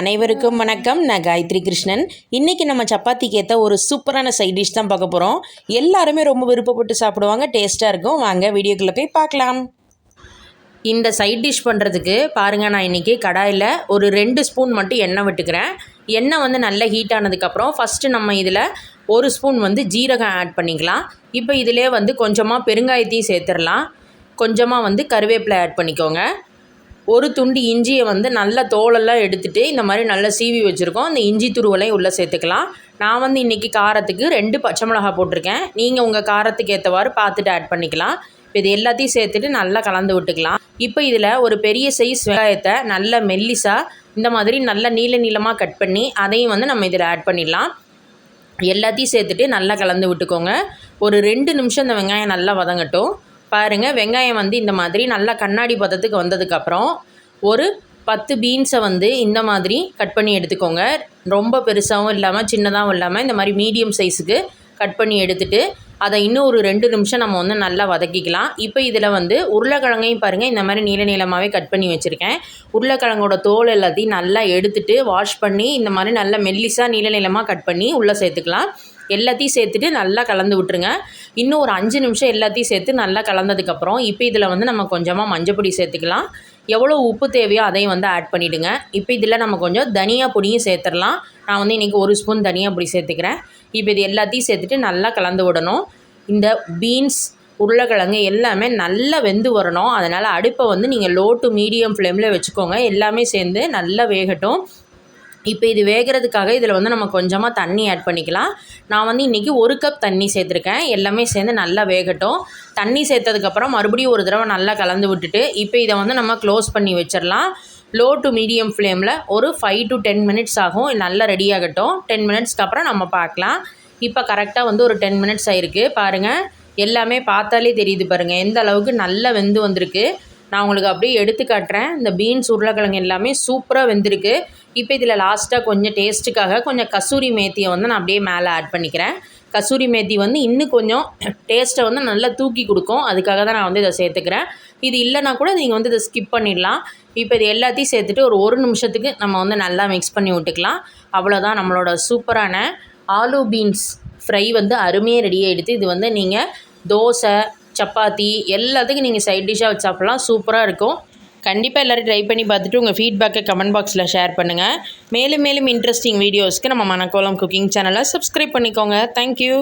அனைவருக்கும் வணக்கம். நான் காயத்ரி கிருஷ்ணன். இன்றைக்கி நம்ம சப்பாத்திக்கு ஏற்ற ஒரு சூப்பரான சைட் டிஷ் தான் பார்க்க போகிறோம் எல்லாருமே ரொம்ப விருப்பப்பட்டு சாப்பிடுவாங்க. டேஸ்ட்டாக இருக்கும். வாங்க வீடியோக்குள்ளே போய் பார்க்கலாம். இந்த சைட் டிஷ் பண்ணுறதுக்கு பாருங்கள் நான் இன்றைக்கி கடாயில் ஒரு ரெண்டு ஸ்பூன் மட்டும் எண்ணெய் விட்டுக்கிறேன். எண்ணெய் வந்து நல்லா ஹீட் ஆனதுக்கப்புறம் ஃபஸ்ட்டு நம்ம இதில் ஒரு ஸ்பூன் வந்து ஜீரகம் ஆட் பண்ணிக்கலாம். இப்போ இதிலே வந்து கொஞ்சமாக பெருங்காயத்தையும் சேர்த்துடலாம். கொஞ்சமாக வந்து கருவேப்பிலை ஆட் பண்ணிக்கோங்க. ஒரு துண்டு இஞ்சியை வந்து நல்ல தோலெல்லாம் எடுத்துகிட்டு இந்த மாதிரி நல்லா சீவி வச்சுருக்கோம். இந்த இஞ்சி துருவலையும் உள்ளே சேர்த்துக்கலாம். நான் வந்து இன்றைக்கி காரத்துக்கு ரெண்டு பச்சை மிளகா போட்டிருக்கேன். நீங்கள் உங்கள் காரத்துக்கு ஏற்றவாறு பார்த்துட்டு ஆட் பண்ணிக்கலாம். இப்போ இது எல்லாத்தையும் சேர்த்துட்டு நல்லா கலந்து விட்டுக்கலாம். இப்போ இதில் ஒரு பெரிய சைஸ் வெங்காயத்தை நல்ல மெல்லிசாக இந்த மாதிரி நல்ல நீள நீளமாக கட் பண்ணி அதையும் வந்து நம்ம இதில் ஆட் பண்ணிடலாம். எல்லாத்தையும் சேர்த்துட்டு நல்லா கலந்து விட்டுக்கோங்க. ஒரு ரெண்டு நிமிஷம் இந்த வெங்காயம் நல்லா வதங்கட்டும். பாருங்கள் வெங்காயம் வந்து இந்த மாதிரி நல்லா கண்ணாடி பதத்துக்கு வந்ததுக்கப்புறம் ஒரு பத்து பீன்ஸை வந்து இந்த மாதிரி கட் பண்ணி எடுத்துக்கோங்க. ரொம்ப பெருசாகவும் இல்லாமல் சின்னதாகவும் இல்லாமல் இந்த மாதிரி மீடியம் சைஸுக்கு கட் பண்ணி எடுத்துகிட்டு அதை இன்னும் ஒரு ரெண்டு நிமிஷம் நம்ம வந்து நல்லா வதக்கிக்கலாம். இப்போ இதில் வந்து உருளைக்கிழங்கையும் பாருங்கள் இந்த மாதிரி நீள நீளமாகவே கட் பண்ணி வச்சுருக்கேன். உருளைக்கிழங்கோட தோல் எல்லாத்தையும் நல்லா எடுத்துகிட்டு வாஷ் பண்ணி இந்த மாதிரி நல்லா மெல்லிஸாக நீள நீளமாக கட் பண்ணி உள்ளே சேர்த்துக்கலாம். எல்லாத்தையும் சேர்த்துட்டு நல்லா கலந்து விட்டுருங்க. இன்னும் ஒரு அஞ்சு நிமிஷம் எல்லாத்தையும் சேர்த்து நல்லா கலந்ததுக்கப்புறம் இப்போ இதில் வந்து நம்ம கொஞ்சமாக மஞ்சப்பொடி சேர்த்துக்கலாம். எவ்வளோ உப்பு தேவையோ அதையும் வந்து ஆட் பண்ணிவிடுங்க இப்போ இதில் நம்ம கொஞ்சம் தனியா பொடியும் சேர்த்துடலாம். நான் வந்து இன்றைக்கி ஒரு ஸ்பூன் தனியா பொடி சேர்த்துக்கிறேன். இப்போ இது எல்லாத்தையும் சேர்த்துட்டு நல்லா கலந்து விடணும். இந்த பீன்ஸ் உருளைக்கிழங்கு எல்லாமே நல்லா வெந்து வரணும். அதனால் அடுப்பை வந்து நீங்கள் லோ டு மீடியம் ஃப்ளேமில் வச்சுக்கோங்க. எல்லாமே சேர்ந்து நல்லா வேகட்டும். இப்போ இது வேகிறதுக்காக இதில் வந்து நம்ம கொஞ்சமாக தண்ணி ஆட் பண்ணிக்கலாம். நான் வந்து இன்றைக்கி ஒரு கப் தண்ணி சேர்த்துருக்கேன். எல்லாமே சேர்ந்து நல்லா வேகட்டும். தண்ணி சேர்த்ததுக்கப்புறம் மறுபடியும் ஒரு தடவை நல்லா கலந்து விட்டுட்டு இப்போ இதை வந்து நம்ம க்ளோஸ் பண்ணி வச்சிடலாம். லோ டு மீடியம் ஃப்ளேமில் ஒரு ஃபைவ் டு டென் மினிட்ஸ் ஆகும். நல்லா ரெடி ஆகட்டும். டென் மினிட்ஸ்க்கு அப்புறம் நம்ம பார்க்கலாம். இப்போ கரெக்டாக வந்து ஒரு டென் மினிட்ஸ் ஆகிருக்கு பாருங்கள் எல்லாமே பார்த்தாலே தெரியுது பாருங்கள் எந்த அளவுக்கு நல்லா வெந்து வந்திருக்கு. நான் உங்களுக்கு அப்படியே எடுத்து காட்டுறேன். இந்த பீன்ஸ் உருளைக்கிழங்கு எல்லாமே சூப்பராக வெந்திருக்கு. இப்போ இதில் லாஸ்ட்டாக கொஞ்சம் டேஸ்ட்டுக்காக கொஞ்சம் கசூரி மேத்தியை வந்து நான் அப்படியே மேலே ஆட் பண்ணிக்கிறேன். கசூரி மேத்தி வந்து இன்னும் கொஞ்சம் டேஸ்ட்டை வந்து நல்லா தூக்கி கொடுக்கும். அதுக்காக தான் நான் வந்து இதை சேர்த்துக்கிறேன். இது இல்லைனா கூட நீங்கள் வந்து இதை ஸ்கிப் பண்ணிடலாம். இப்போ இது எல்லாத்தையும் சேர்த்துட்டு ஒரு ஒரு நிமிஷத்துக்கு நம்ம வந்து நல்லா மிக்ஸ் பண்ணி விட்டுக்கலாம். அவ்வளோதான் நம்மளோட சூப்பரான ஆலு பீன்ஸ் ஃப்ரை வந்து அருமையாக ரெடி ஆகிடுது இது வந்து நீங்கள் தோசை சப்பாத்தி எல்லாத்துக்கும் நீங்கள் சைட் டிஷ்ஷாக வச்சு சாப்பிட்லாம். சூப்பராக இருக்கும். கண்டிப்பாக எல்லோரும் ட்ரை பண்ணி பார்த்துட்டு உங்கள் ஃபீட்பேக்கை கமெண்ட் பாக்ஸில் ஷேர் பண்ணுங்கள் மேலும் மேலும் இன்ட்ரெஸ்டிங் வீடியோஸ்க்கு நம்ம மணக்கோலம் குக்கிங் சேனலை சப்ஸ்கிரைப் பண்ணிக்கோங்க. Thank you